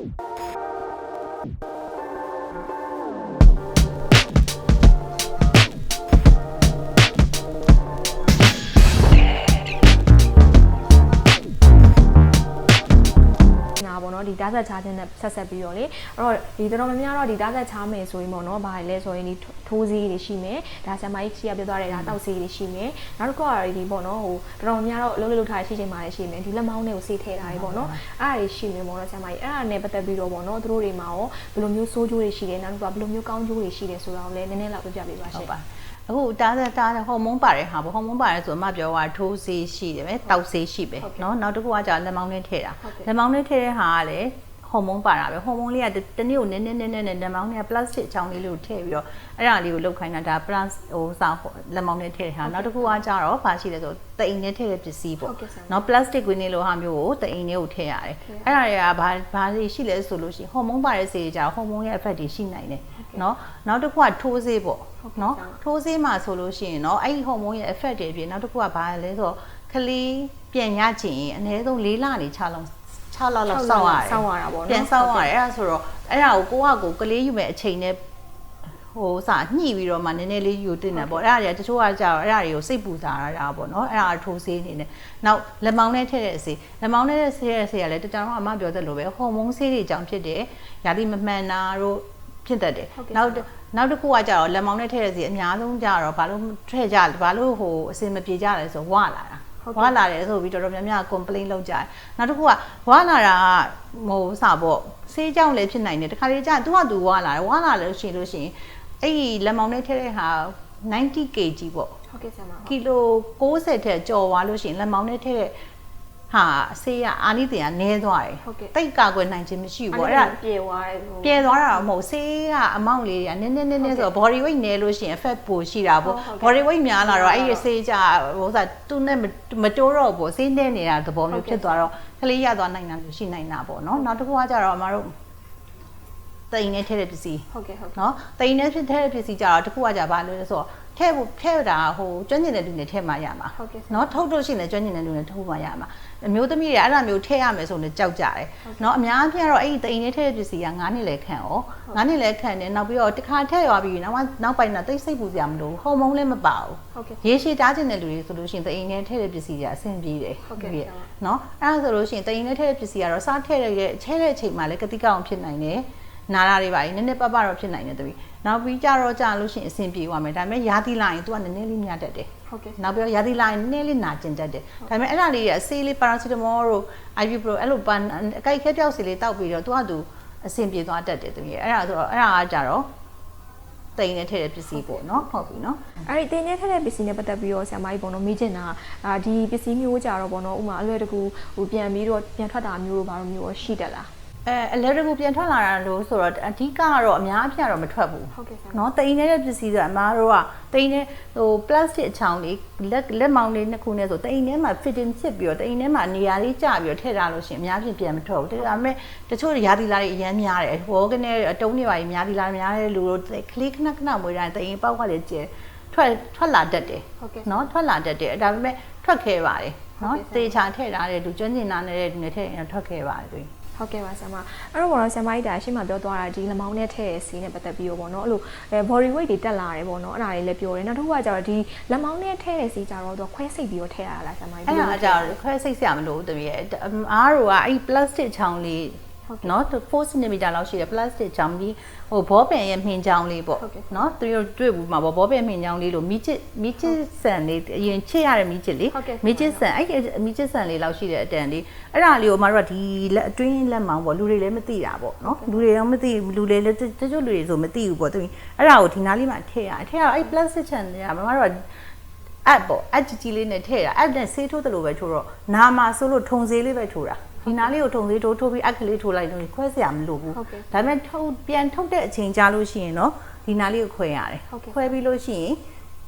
နာ ဒီဓာတ်ဆက်ချားခြင်းနဲ့ဆက်ဆက်ပြီးတော့လေအဲ့တော့ဒီတော်တော်များများတော့ဒီဓာတ်ဆက်ချားမယ်ဆိုရင်ပေါ့နော်ဘာလဲဆိုရင်ဒီထိုးစီးတွေရှိမယ်ဒါဆံမကြီးချီကပြသွားတဲ့ဒါတောက်စီးတွေရှိမယ်နောက်တစ်ခုကတော့ဒီပေါ့နော်ဟိုတော်တော်များများတော့အလုပ်လုပ်ထားတဲ့ရှိချိန်မှာလည်းရှိမယ်ဒီလက်မောင်းတွေကိုဆေးထည့်ထားတယ်ပေါ့နော်အဲ့ဒါတွေရှိမယ်ပေါ့နော်ဆံမကြီးအဲ့ဒါနဲ့ပတ်သက်ပြီးတော့ပေါ့နော်သူတို့တွေမှာရောဘယ်လိုမျိုးစိုးကျိုးတွေရှိတယ်နောက်တစ်ခုကဘယ်လိုမျိုးကောင်းကျိုးတွေရှိတယ်ဆိုတာကိုလည်းနည်းနည်းလောက်ပြပြပေးပါရှဟုတ်င်ပါ အခုတားတဲ့တားတဲ့ဟော်မုန်းပါတဲ့ဟာပေါ့ဟော်မုန်းပါတယ်ဆိုတော့အမပြောတာထိုးဆေးရှိတယ်ပဲတောက်ဆေးရှိပဲ ဟုတ်ကဲ့ เนาะနောက်တစ်ခုကကြာလက်မောင်းနဲ့ထည့်တာ ဟုတ်ကဲ့ လက်မောင်းနဲ့ထည့်တဲ့ဟာကလည်း ဟော်မုန်းပါတာပဲဟော်မုန်းလေးကတနေ့ကိုနည်းနည်းနည်းနည်းနဲ့လက်မောင်းနဲ့ plastic ချောင်းလေးလို့ထည့်ပြီးတော့အဲ့ဒါလေးကိုလောက်ခိုင်းတာဒါ plus ဟိုစာလက်မောင်းနဲ့ထည့်တဲ့ဟာနောက်တစ်ခုကကြတော့ဘာရှိလဲဆိုတိမ်နဲ့ထည့်တဲ့ပစ္စည်းပေါ့နော် plastic ကွင်းလေးလိုဟာမျိုးကိုတိမ်နဲ့ကိုထည့်ရတယ်အဲ့ဒါတွေကဘာဘာတွေရှိလဲဆိုလို့ရှိရင်ဟော်မုန်းပါတဲ့ဆေးတွေကြတော့ဟော်မုန်းရဲ့ effect တွေရှိနိုင်တယ်နော်နောက်တစ်ခုကထိုးဆေးပေါ့နော်ထိုးဆေးမှာဆိုလို့ရှိရင်နော်အဲ့ဒီဟော်မုန်းရဲ့ effect တွေအပြင်နောက်တစ်ခုကဘာလဲဆိုတော့ကလေးပြန်ရချင်ရင်အနည်းဆုံး၄လနေခြားလုံး 6လလောက်စောင့်ရတယ်စောင့်ရတာပေါ့နော်ပြန်စောင့်ရတယ်အဲ့ဒါဆိုတော့အဲ့ဒါကိုကိုကကိုကလေးယူမဲ့အချိန်နဲ့ဟိုစာညှိပြီးတော့မှနည်းနည်းလေးယူတင်တယ်ပေါ့အဲ့ဒါတွေကတချို့ကကြာတော့အဲ့ဒါတွေကိုစိတ်ပူစားရတာပေါ့နော်အဲ့ဒါကထိုးဆေးနေတယ်နောက်လက်မောင်းနဲ့ထည့်တဲ့အဆေးလက်မောင်းနဲ့ထည့်တဲ့ဆေးကလည်းတကြောင်တော့အမပြောသလိုပဲဟော်မုန်းဆေးတွေကြောင့်ဖြစ်တယ်ယာတိမမှန်တာတို့ဖြစ်တတ်တယ်ဟုတ်ကဲ့နောက်နောက်တစ်ခုကကြတော့လက်မောင်းနဲ့ထည့်တဲ့စီအများဆုံးကြတော့ဘာလို့ထည့်ကြလဲဘာလို့ဟိုအစင်မပြေကြလဲဆိုဝလာတာဟုတ်ကဲ့ ဝလာတယ်ဆိုပြီးတော်တော်များများ complain လုပ်ကြတယ်နောက်တစ်ခုကဝလာတာကဟိုစပေါ့ဆေးကြောင့်လည်းဖြစ်နိုင်တယ်တခါလေကြာသူကသူဝလာတယ်ဝလာလို့ရှိရင်လို့ရှိရင်အဲ့ဒီလက်မောင်းနဲ့ထည့်တဲ့ဟာ 90 kg ပေါ့ဟုတ်ကဲ့ဆရာမကီလို60ထက်ကျော်သွားလို့ရှိရင်လက်မောင်းနဲ့ထည့်တဲ့ ဟာဆေးကအာနိသင်ကနည်းသွားတယ်ဟုတ်ကဲ့တိတ်ကာကွယ်နိုင်ခြင်းမရှိဘူးပေါ့အဲ့အဲ့ဒါဒါပြေသွားတယ်ဟိုပြဲသွားတာတော့မဟုတ်ဆေးကအမောင့်လေးတွေကနည်းနည်းနည်းနည်းဆိုတော့ body weight နည်းလို့ရှိရင် fat ပိုရှိတာပေါ့ဟုတ်ကဲ့ body weight များလာတော့ဟုတ်အဲ့ကဲ့ဒီဆေးကြဟိုစားသူနဲ့မမတိုးတော့ဘူးဆေးနဲ့နေတာသဘောမျိုးဟုတ်ကဲ့ဖြစ်သွားတော့ကလေးရသွားနိုင်တာမျိုးရှိနိုင်တာပေါ့နော်နောက်တစ်ခုကကြတော့အမတို့တိန်နဲ့ထည့်တဲ့ပစ္စည်းဟုတ်ကဲ့ဟုတ်ကဲ့နော်တိန်နဲ့ဖြစ်ထည့်တဲ့ပစ္စည်းကြတော့တစ်ခုကကြဘာလို့လဲဆိုတော့ ထည့်ဖို့ထည့်တာဟိုကျွမ်းကျင်တဲ့လူနဲ့ထည့်မှရမှာဟုတ်ကဲ့ဆရာနော်ထုတ်လို့ရှိရင်လည်းကျွမ်းကျင်တဲ့လူနဲ့ထုတ်မှရမှာအမျိုးသမီးတွေအဲ့ဒါမျိုးထည့်ရမယ်ဆိုရင်ကြောက်ကြတယ်နော်အများအပြားတော့အဲ့ဒီတိန်နဲ့ထည့်တဲ့ပစ္စည်းက9နှစ်လဲခံဩ9နှစ်လဲခံတယ်နောက်ပြီးတော့တစ်ခါထည့်ရွာပြီးနောက်မှနောက်ပိုင်းတော့တိတ်စိတ်ပူစရာမလိုဘူးဟော်မုန်းလည်းမပါဘူးဟုတ်ကဲ့ရေရှည်တားကျင်တဲ့လူတွေဆိုလို့ရှိရင်တိန်နဲ့ထည့်တဲ့ပစ္စည်းတွေအဆင်ပြေတယ်ဟုတ်ကဲ့ဟုတ်နော်အဲ့ဒါဆိုလို့ရှိရင်တိန်နဲ့ထည့်တဲ့ပစ္စည်းကတော့စားထည့်ရတဲ့ချဲတဲ့အချိန်မှာလည်းကတိကောင်းဖြစ်နိုင်တယ် နာတာတွေပါရင်နည်းနည်းပပတော့ဖြစ်နိုင်တယ်တပီနောက်ပြီးကြတော့ကြာလို့ရှိရင်အဆင်ပြေသွားမယ်ဒါပေမဲ့ရာသီလာရင်သူကနည်းနည်းလေးမြတ်တတ်တယ်ဟုတ်ကဲ့နောက်ပြီးရာသီလာရင်နည်းနည်းလေးနာကျင်တတ်တယ်ဒါပေမဲ့အဲ့ဒါလေးရအဆေးလေးပါရာစီတမောတို့ ibuprofen အဲ့လိုပန်အကိုက်ခဲတယောက်စီလေးတောက်ပြီးတော့သူကသူအဆင်ပြေသွားတတ်တယ်တပီအဲ့ဒါဆိုတော့အဲ့ဒါကကြတော့တိန်နဲ့ထည့်တဲ့ပစ္စည်းပေါ့နော်ဟုတ်ပြီနော်အဲ့ဒီတိန်နဲ့ထည့်တဲ့ပစ္စည်းနဲ့ပတ်သက်ပြီးတော့ဆရာမကြီးပေါ့နော်မေးချင်တာအာဒီပစ္စည်းမျိုးကြတော့ပေါ့နော်ဥမာအလွယ်တကူဟိုပြန်ပြီးတော့ပြန်ထွက်တာမျိုးတို့ဘာလို့မျိုးရှိတတ်လား အဲအလဲတကူပြန်ထွက်လာတာလို့ဆိုတော့အဓိကကတော့အများအပြားတော့မထွက်ဘူးဟုတ်ကဲ့ဆရာနော်တိန်နေတဲ့ပစ္စည်းဆိုအမားတို့ကတိန်နေဟို plastic အချောင်းလေးလက်လက်မောင်းလေးနှစ်ခုနဲ့ဆိုတိန်ထဲမှာ fitting ဖြစ်ပြီးတော့တိန်ထဲမှာနေရာလေးကျပြီးတော့ထည့်ထားလို့ရှိရင်အများကြီးပြန်မထွက်ဘူးဒါပေမဲ့တချို့ရာသီလာတွေအများများတယ်ဟိုကနေတုံးနေပါရင်များသီလာများတဲ့လူတို့ခလေးခဏခဏမွေးတိုင်းတိန်ပေါက်ကလည်းကျဲထွက်ထွက်လာတတ်တယ်ဟုတ်ကဲ့နော်ထွက်လာတတ်တယ်ဒါပေမဲ့ထွက်ခဲ့ပါတယ်နော်တေချာထည့်ထားတဲ့လူကျွမ်းကျင်နာနေတဲ့လူတွေထည့်ရင်ထွက်ခဲ့ပါတယ် ဟုတ်ကဲ့ပါဆရာမအဲ့တော့ပေါ့နော်ဆရာမကြီးဒါရှင်းမပြောသွားတာဒီလမောင်းနဲ့ထည့်တဲ့စီးနဲ့ပတ်သက်ပြီးတော့ပေါ့နော်အဲ့လိုအဲ body weight တွေတက်လာတယ်ပေါ့နော်အဲ့ဒါတွေလည်းပြောတယ်နောက်တစ်ခုကကျတော့ဒီလမောင်းနဲ့ထည့်တဲ့စီးကြတော့သူကခွဲစိတ်ပြီးတော့ထည့်ရတာလားဆရာမကြီးအဲ့ဒါအကြောင်းခွဲစိတ်ဆရာမလို့တပည့်ရဲ့အားတို့ကအဲ့ plastic ချောင်းလေး နော်4 cm လောက်ရှိတယ် plastic ချောင်းပြီးဟိုဘောပင်ရဲ့မြင်ချောင်းလေးပေါ့နော်သူတို့တွေ့ဘူးမှာပေါ့ဘောပင်မြင်ချောင်းလေးလို့မီချစ်မီချစ်ဆန်လေးအရင်ချစ်ရတဲ့မီချစ်လေးမီချစ်ဆန်အဲ့မီချစ်ဆန်လေးလောက်ရှိတဲ့အတန်လေးအဲ့ဒါလေးကိုမတို့ကဒီလက်အတွင်းလက်မောင်းပေါ့လူတွေလည်းမသိတာပေါ့နော်လူတွေတော့မသိလူတွေလည်းတချို့လူတွေဆိုမသိဘူးပေါ့သူအဲ့ဒါကိုဒီနားလေးမှာထည့်ရထည့်ရအဲ့ plastic ချန်လေးကမမတို့ကအပ်ပေါ့အပ်ကြီးကြီးလေးနဲ့ထည့်တာအပ်နဲ့ဆေးထိုးတယ်လို့ပဲထိုးတော့နာမှာဆိုလို့ထုံဆေးလေးပဲထိုးတာ ဒီနားလေးကိုထုံဆေးထိုးထိုးပြီးအပ်ကလေးထိုးလိုက်လို့ခွဲစရာမလိုဘူးဟုတ်ကဲ့ဒါပေမဲ့ထုတ်ပြန်ထုတ်တဲ့အချိန်ကြာလို့ရှိရင်တော့ဒီနားလေးကိုခွဲရတယ်ဟုတ်ကဲ့ခွဲပြီးလို့ရှိရင်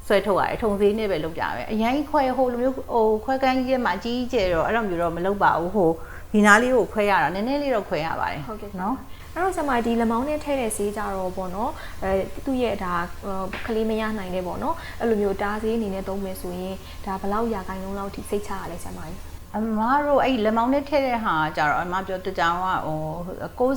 ဆွဲထုတ်ရတယ်ထုံဆေးနဲ့ပဲလုပ်ကြပဲအရင်ခွဲဟိုလိုမျိုးဟိုခွဲကန်းကြီးထဲမှာအကြီးကြီးကျယ်တော့အဲ့လိုမျိုးတော့မလုပ်ပါဘူးဟိုဒီနားလေးကိုခွဲရတာနည်းနည်းလေးတော့ခွဲရပါတယ်ဟုတ်ကဲ့နော်အဲ့တော့ဆရာမဒီလမောင်းနဲ့ထည့်တဲ့ဆေးကြတော့ပေါ့နော်အဲသူ့ရဲ့ဒါဟိုကလေးမရနိုင်တဲ့ပေါ့နော်အဲ့လိုမျိုးတားဆေးအနေနဲ့သုံးမယ်ဆိုရင်ဒါဘယ်လောက်ရာခိုင်နှုန်းလောက်ထိစိတ်ချရလဲဆရာမကြီး အမတို့အဲ့လက်မောင်းနဲ့ထည့်တဲ့ဟာကကြတော့အမပြောတကြောင်ကဟို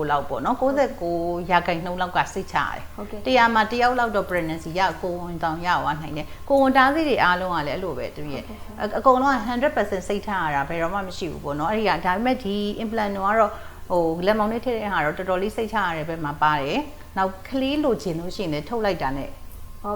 69လောက်ပေါ့နော်69ရာခိုင်နှုန်းလောက်ကစိတ်ချရတယ်ဟုတ်ကဲ့တရားမှာတယောက်လောက်တော့ pregnancy ရကိုဝန်တောင်ရသွားနိုင်တယ်ကိုဝန်တားစီတွေအားလုံးကလည်းအဲ့လိုပဲသူရဲ့အအကုန်လုံးက100%စိတ်ထားရတာဘယ်တော့မှမရှိဘူးပေါ့နော်အဲ့ဒီကဒါပေမဲ့ဒီ implant တော့ကတော့ဟိုလက်မောင်းနဲ့ထည့်တဲ့ဟာတော့တော်တော်လေးစိတ်ချရတယ်ပဲမှာပါတယ်နောက်ကလေးလိုချင်လို့ရှိရင်လည်းထုတ်လိုက်တာနဲ့ဟော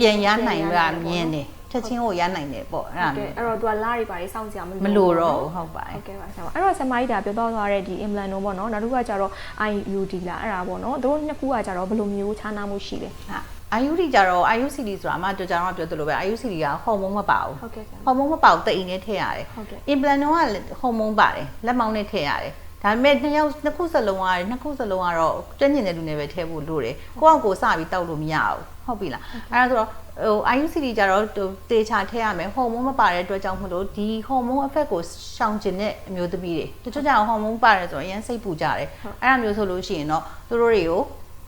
ပြန်ရနိုင်တာမြင်တယ် ချက်ချင်းကိုရနိုင်တယ်ပေါ့အဲ့ဒါဟုတ်ကဲ့မျိုးအဲ့တော့သူကလာတွေပါလေးစောင့်ကြမလို့မလိုတော့ဘူးဟုတ်ပါတယ်ဟုတ်ကဲ့ပါဆရာမအဲ့တော့ဆရာမကြီးဒါပြောတော့သွားတဲ့ဒီ implant တော့ပေါ့နော်နောက်တစ်ခုကကြတော့ IUD လာအဲ့ဒါပေါ့နော်တို့နှစ်ခုကကြတော့ဘယ်လိုမျိုးခြားနာမှုရှိလဲဟာ IUD ကြတော့ IUCD ဆိုတာအမတို့ကျွန်တော်ကပြောသလိုပဲ IUCD ကဟော်မုန်းမပါဘူးဟုတ်ကဲ့ဆရာမဟော်မုန်းမပါဘူးတအိမ်နဲ့ထည့်ရတယ်ဟုတ်ကဲ့ implant တော့ကဟော်မုန်းပါတယ်လက်မောင်းနဲ့ထည့်ရတယ်ဒါပေမဲ့နှစ်ယောက်နှစ်ခုစလုံးကနှစ်ခုစလုံးကတော့တွက်ညင်တဲ့လူနဲ့ပဲထည့်ဖို့လိုတယ်ကိုယ့်အောင်ကိုယ်စပြီးတောက်လို့မရဘူး ဟုတ်ပြီလားအဲ့ဒါဆိုတော့ဟို IUCD ကြတော့ဟိုတေချာထည့်ရမယ်ဟော်မုန်းမပါတဲ့အတွက်ကြောင့်မလို့ဒီဟော်မုန်း effect ကိုရှောင်ကျင်တဲ့အမျိုးသမီးတွေတချို့ကျတော့ဟော်မုန်းပါတယ်ဆိုတော့အရင်စိတ်ပူကြတယ်အဲ့ဒါမျိုးဆိုလို့ရှိရင်တော့သူတို့တွေကို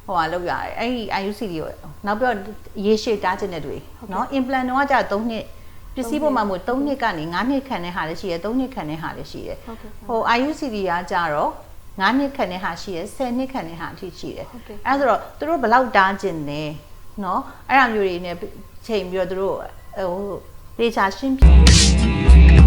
ဟိုဟာလောက်ရတယ်အဲ့ဒီ IUCD ကိုနောက်ပြီးတော့ရေရှည်တားခြင်းတဲ့တွေเนาะ implant တော့ကကြာ3နှစ်ပစ္စည်းပေါ်မှာမို့3နှစ်ကနေ9နှစ်ခံတဲ့ဟာလည်းရှိတယ်3နှစ်ခံတဲ့ဟာလည်းရှိတယ် ဟုတ်ကဲ့ ဟို IUCD ကကြာတော့9နှစ်ခံတဲ့ဟာရှိတယ်10နှစ်ခံတဲ့ဟာအထိရှိတယ် ဟုတ်ကဲ့ အဲ့ဒါဆိုတော့သူတို့ဘယ်လောက်တားခြင်းလဲ เนาะအဲ့ဒါမျိုးတွေနဲ့ချိန်ပြီးတော့သူတို့ဟိုဒေချာရှင်းပြ